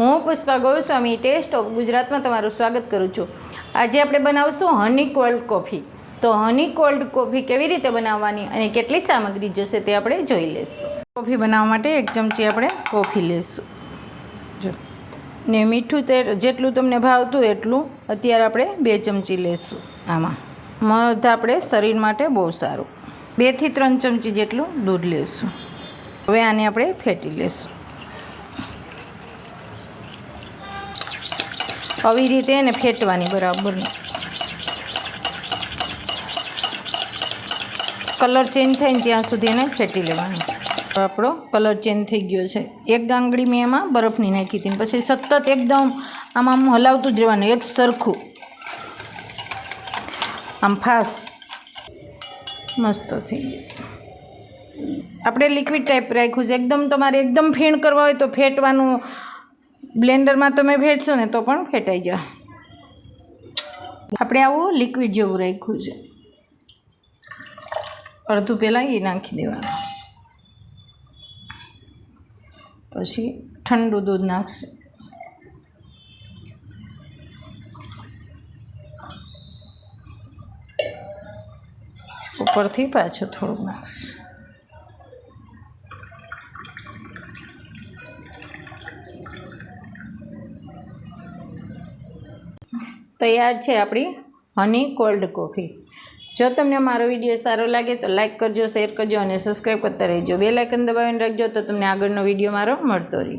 હું Pushpa Goswami test of ગુજરાતમાં તમારું સ્વાગત કરું છું. આજે આપણે બનાવશું હની કોલ્ડ કોફી તો હની કોલ્ડ કોફી કેવી રીતે બનાવવાની અને કેટલી સામગ્રી જોશે તે આપણે જોઈ લઈશું. કોફી બનાવવા માટે એક ચમચી આપણે કોફી લઈશું. જો. ને મીઠું તે જેટલું તમને ભાવતું એટલું અત્યારે આપણે બે ચમચી લઈશું. આમાં. મધ આપણે શરીર માટે બહુ સારું. બેથી ત્રણ ચમચી જેટલું દૂધ લઈશું. હવે આને આપણે ફેટી લઈશું. આવી રીતે એને ફેટવાની બરાબર કલર ચેન્જ થાય ને ત્યાં સુધી એને ફેટી લેવાનું. આપણો કલર ચેન્જ થઈ ગયો છે. એક ગાંગડી મેં એમાં બરફની નાખી હતી પછી સતત એકદમ આમ આમ હલાવતું જ રહેવાનું, એક સરખું. આમ ફાસ. મસ્ત થઈ ગયું. આપણે લિક્વિડ ટાઈપ રાખ્યું છે. એકદમ તમારે એકદમ ફીણ કરવા હોય તો ફેટવાનું બ્લેન્ડરમાં તમે ફેટશો ને તો પણ ફેટાઈ જાય આપણે આવું લિક્વિડ જેવું રાખ્યું છે. અડધું પહેલાં એ નાખી દેવાનું. પછી ઠંડુ દૂધ નાખશું. ઉપરથી પાછું થોડુંક નાખશું. તૈયાર છે આપણી હની કોલ્ડ કોફી. જો તમને મારો વીડિયો સારો લાગે તો લાઇક કરજો, શેર કરજો અને સબસ્ક્રાઈબ કરતા રહેજો. બે લાઇકન દબાવીને રાખજો તો તમને આગળનો વીડિયો મારો મળતો રહે.